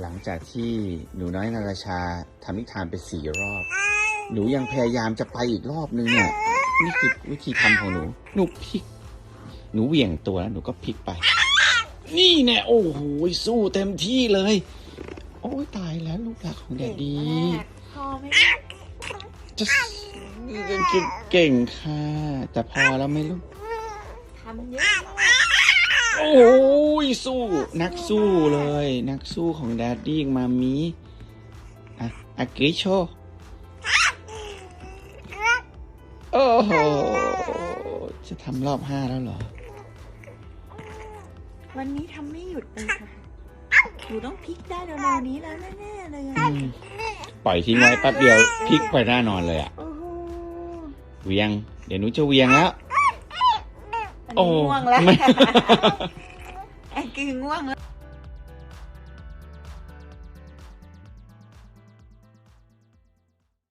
หลังจากที่หนูน้อยนาราชาทำนิทานไปสี่รอบ หนูยังพยายามจะไปอีกรอบนึงเนี่ยนี่คือวิธีทำของหนู หนูพลิก หนูเหวี่ยงตัวแล้วหนูก็พลิกไป นี่แน่โอ้โหสู้เต็มที่เลย โอ้ยตายแล้วลูกหลักของแดดดีพอไหมจะเก่งค่ะแต่พอแล้วไหม่ลูกทำเยอะโอ้ย สู้นักสู้เลย นักสู้ของแดดดี้มามีอะอากริโชโอ้โหจะทำรอบห้าแล้วเหรอ วันนี้ทำไม่หยุดเลยค่ะหนูต้องพลิกได้เร็วๆนี้แล้วแน่ๆเลยอืมปล่อยทิ้งไว้แป๊บเดียวพลิกไปหน้านอนเลยอะโอ้โหเวียง เดี๋ยวหนูจะเวียงแล้ว อันนี้ง่วงแล้ว ไม่ แอนคือง่วงแล้ว